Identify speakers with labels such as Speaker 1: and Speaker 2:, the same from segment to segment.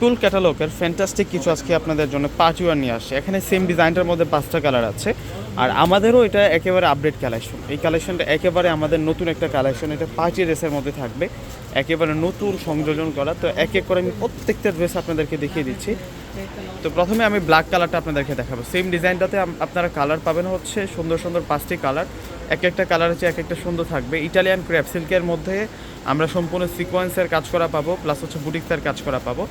Speaker 1: ফুল ক্যাটালগের fantastic কিছু আজকে আপনাদের জন্য পাঁচ ওয়ার নিয়ে আসছে। এখানে সেম ডিজাইনটার মধ্যে পাঁচটা কালার আছে। আর আমাদেরও এটা একেবারে আপডেট কালেকশন এই কালেকশনটা একেবারে আমাদের নতুন একটা কালেকশন এটা পার্টি ড্রেসের মধ্যে থাকবে। একেবারে নতুন সংযোজন করা। তো এক এক করে আমি প্রত্যেকটা ড্রেস আপনাদেরকে দেখিয়ে দিচ্ছি। তো প্রথমে আমি ব্ল্যাক কালারটা আপনাদেরকে দেখাবো। সেম ডিজাইনটাতে আপনারা কালার পাবেন হচ্ছে সুন্দর সুন্দর পাঁচটি কালার এক একটা কালার হচ্ছে এক একটা সুন্দর থাকবে। ইটালিয়ান ক্র্যাপ সিল্কের মধ্যে আমরা সম্পূর্ণ সিকোয়েন্সের কাজ করা পাবো প্লাস হচ্ছে বুটিক্সের কাজ করা পাবো।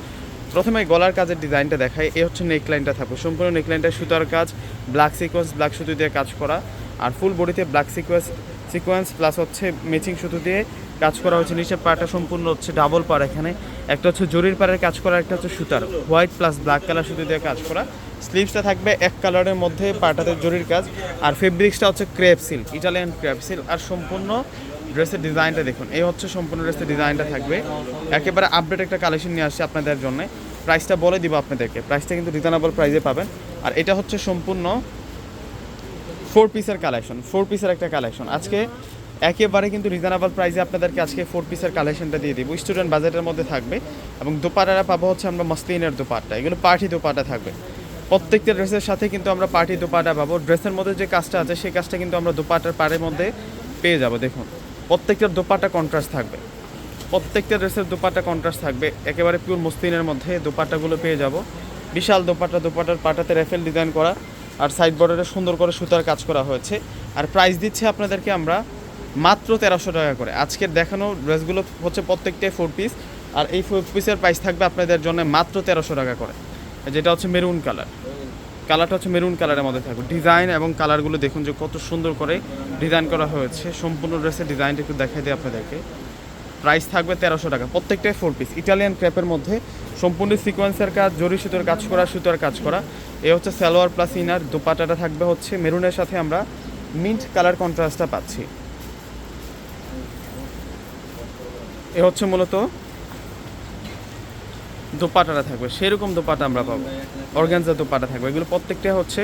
Speaker 1: প্রথমে গলার কাজের ডিজাইনটা দেখাই। এই হচ্ছে নেকলাইনটা থাকবে সম্পূর্ণ নেকলাইনটা সুতার কাজ ব্ল্যাক সিকোয়েন্স ব্ল্যাক সুতো দিয়ে কাজ করা। আর ফুল বডিতে ব্ল্যাক সিকোয়েন্স সিকোয়েন্স প্লাস হচ্ছে ম্যাচিং সুতো দিয়ে কাজ করা হচ্ছে। নিচের পাড়টা সম্পূর্ণ হচ্ছে ডাবল পাড় এখানে। একটা হচ্ছে জরির পাড়ের কাজ করা, একটা হচ্ছে সুতার। হোয়াইট প্লাস ব্ল্যাক কালার সুতো দিয়ে কাজ করা। স্লিভসটা থাকবে এক কালারের মধ্যে পাটাতে জরির কাজ। আর ফেব্রিক্সটা হচ্ছে crepe silk Italian crepe silk আর সম্পূর্ণ ড্রেসের ডিজাইনটা দেখুন। এই হচ্ছে সম্পূর্ণ ড্রেসের ডিজাইনটা থাকবে। একেবারে আপডেট একটা কালেকশন নিয়ে আসছে আপনাদের জন্য। প্রাইসটা বলে দিব আপনাদেরকে। প্রাইসটা কিন্তু রিজনেবল প্রাইসে পাবেন। আর এটা হচ্ছে সম্পূর্ণ ফোর পিসের কালেকশন ফোর পিসের একটা কালেকশন আজকে একেবারে কিন্তু রিজনেবল প্রাইসে আপনাদেরকে আজকে ফোর পিসের কালেকশনটা দিয়ে দিব। স্টুডেন্ট বাজেটের মধ্যে থাকবে এবং দোপাটারা পাবো হচ্ছে আমরা মসলিনের দোপাট্টা এগুলো পার্টি দোপাটা থাকবে। প্রত্যেকটা ড্রেসের সাথে কিন্তু আমরা পার্টি দোপাটা পাবো। ড্রেসের মধ্যে যে কাজটা আছে, সেই কাজটা কিন্তু আমরা দোপাটার পাড়ের মধ্যে পেয়ে যাব। দেখুন প্রত্যেকটার দোপাটা কন্ট্রাস্ট থাকবে। প্রত্যেকটা ড্রেসের দোপাটা কন্ট্রাস্ট থাকবে। একেবারে পিওর মসলিনের মধ্যে দোপাটাগুলো পেয়ে যাব। বিশাল দোপাটা দোপাটার পাটাতে রেফেল ডিজাইন করা আর সাইড বর্ডারে সুন্দর করে সুতার কাজ করা হয়েছে। আর প্রাইস দিচ্ছে আপনাদেরকে আমরা মাত্র তেরোশো টাকা করে। আজকের দেখানো ড্রেসগুলো হচ্ছে প্রত্যেকটাই ফোর পিস আর এই ফোর পিসের প্রাইস থাকবে আপনাদের জন্য মাত্র তেরোশো টাকা করে। যেটা হচ্ছে মেরুন কালার কালারটা হচ্ছে মেরুন কালারের মধ্যে থাকবে ডিজাইন এবং কালারগুলো দেখুন যে কত সুন্দর করে ডিজাইন করা হয়েছে। সম্পূর্ণ ড্রেসের ডিজাইনটা একটু দেখাই দিই আপনাদেরকে। প্রাইস থাকবে তেরোশো টাকা। প্রত্যেকটাই ফোর পিস ইটালিয়ান ক্র্যাপের মধ্যে সম্পূর্ণ সিকোয়েন্সের কাজ, জরি সুতোর কাজ করা, সুতোর কাজ করা। এ হচ্ছে সালোয়ার প্লাস ইনার দোপাটাটা থাকবে হচ্ছে মেরুনের সাথে আমরা মিন্ট কালার কন্ট্রাস্টটা পাচ্ছি। এ হচ্ছে মূলত দোপাটাটা থাকবে। সেরকম দোপাটা আমরা পাবো। অর্গানজা দোপাটা থাকবে। এগুলো প্রত্যেকটা হচ্ছে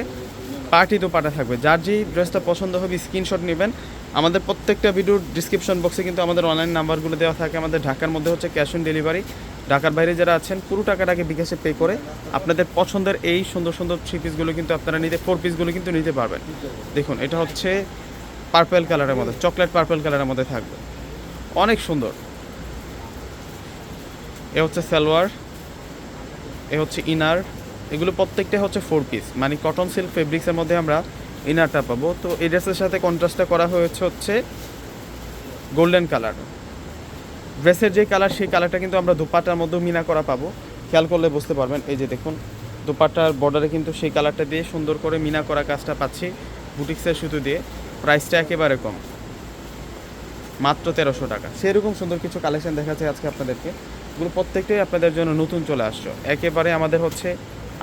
Speaker 1: পার্টি দোপাটা থাকবে। যার যেই ড্রেসটা পছন্দ হবে, স্ক্রিনশট নেবেন। আমাদের প্রত্যেকটা ভিডিওর ডিসক্রিপশন বক্সে কিন্তু আমাদের অনলাইন নাম্বারগুলো দেওয়া থাকে। আমাদের ঢাকার মধ্যে হচ্ছে ক্যাশ অন ডেলিভারি ঢাকার বাইরে যারা আছেন, পুরো টাকাটাকে বিকাশে পে করে আপনাদের পছন্দের এই সুন্দর সুন্দর থ্রি পিসগুলো কিন্তু আপনারা নিতে ফোর পিসগুলো কিন্তু নিতে পারবেন। দেখুন, এটা হচ্ছে পার্পেল কালারের মধ্যে চকলেট পার্পেল কালারের মধ্যে থাকবে। অনেক সুন্দর। এ হচ্ছে সালোয়ার, এ হচ্ছে ইনার এগুলো প্রত্যেকটা হচ্ছে ফোর পিস মানে কটন সিল্ক ফেব্রিক্সের মধ্যে আমরা ইনারটা পাবো। তো এই ড্রেসের সাথে কন্ট্রাস্টটা করা হয়েছে হচ্ছে গোল্ডেন কালার ড্রেসের যে কালার সেই কালারটা কিন্তু আমরা দুপাটার মধ্যেও মিনা করা পাবো। খেয়াল করলে বুঝতে পারবেন, এই যে দেখুন দুপাটার বর্ডারে কিন্তু সেই কালারটা দিয়ে সুন্দর করে মিনা করা কাজটা পাচ্ছি বুটিক্সের সুতো দিয়ে। প্রাইসটা একেবারে কম। মাত্র তেরোশো টাকা। সেরকম সুন্দর কিছু কালেকশন দেখাচ্ছে আজকে আপনাদেরকে। এগুলো প্রত্যেকটাই আপনাদের জন্য নতুন চলে আসছো। একেবারে আমাদের হচ্ছে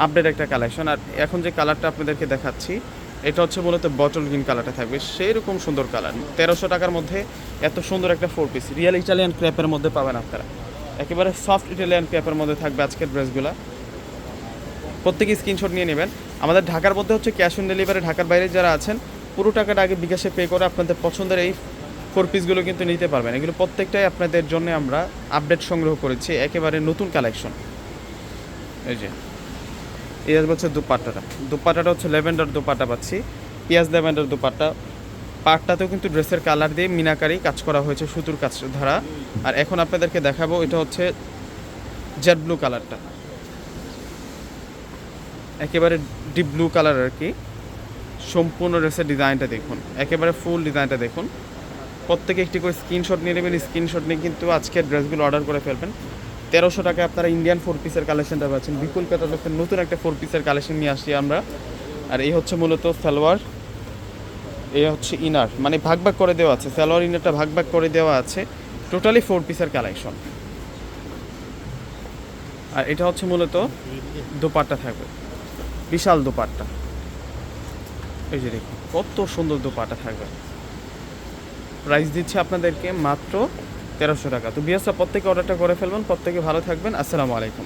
Speaker 1: আপডেট একটা কালেকশন আর এখন যে কালারটা আপনাদেরকে দেখাচ্ছি, এটা হচ্ছে মূলত বটল গ্রিন কালারটা থাকবে। সেই রকম সুন্দর কালার তেরোশো টাকার মধ্যে এত সুন্দর একটা ফোর পিস রিয়েল ইটালিয়ান ক্র্যাপের মধ্যে পাবেন আপনারা। একেবারে সফট ইটালিয়ান ক্র্যাপের মধ্যে থাকবে আজকের ড্রেসগুলো প্রত্যেকে স্ক্রিনশট নিয়ে নেবেন। আমাদের ঢাকার মধ্যে হচ্ছে ক্যাশ অন ডেলিভারি ঢাকার বাইরে যারা আছেন, পুরো টাকাটা আগে বিকাশে পে করে আপনাদের পছন্দের এই ফোর পিসগুলো কিন্তু নিতে পারবেন। এগুলো প্রত্যেকটাই আপনাদের জন্য আমরা আপডেট সংগ্রহ করেছি। একেবারে নতুন কালেকশন এই যে। এই আসবে হচ্ছে দুপাট্টাটা। দুপাট্টাটা হচ্ছে লেভেন্ডার দুপাট্টা পাচ্ছি। পিঁয়াজ লেভেন্ডার দুপাট্টা। পাটটাতেও কিন্তু ড্রেসের কালার দিয়ে মিনাকারি কাজ করা হয়েছে, সুতুর কাজ ধারা। আর এখন আপনাদেরকে দেখাবো, এটা হচ্ছে জেড ব্লু কালারটা একেবারে ডিপ ব্লু কালার আর কি। সম্পূর্ণ ড্রেসের ডিজাইনটা দেখুন। একেবারে ফুল ডিজাইনটা দেখুন। প্রত্যেকে একটি করে স্ক্রিনশট নিয়ে নেবেন। স্ক্রিনশট নিয়ে কিন্তু আজকের ড্রেসগুলো অর্ডার করে ফেলবেন। তেরোশো টাকায় আপনারা ইন্ডিয়ান ফোর পিসের কালেকশনটা পাচ্ছেন। বিপুল ক্যাটালগের নতুন একটা ফোর পিসের কালেকশন নিয়ে আসছি আমরা। আর এই হচ্ছে মূলত সালোয়ার। এই হচ্ছে ইনার মানে ভাগ ভাগ করে দেওয়া আছে। সালোয়ার ইনারটা ভাগ ভাগ করে দেওয়া আছে। টোটালি ফোর পিসের কালেকশন আর এটা হচ্ছে মূলত দোপাট্টা থাকবে। বিশাল দোপাট্টা। এই যে দেখুন, কত সুন্দর দোপাট্টা থাকবে। প্রাইস দিচ্ছে আপনাদেরকে মাত্র তেরোশো টাকা। তো বিয়াসটা প্রত্যেকে অর্ডারটা করে ফেলবেন প্রত্যেকে ভালো থাকবেন। আসসালামু আলাইকুম।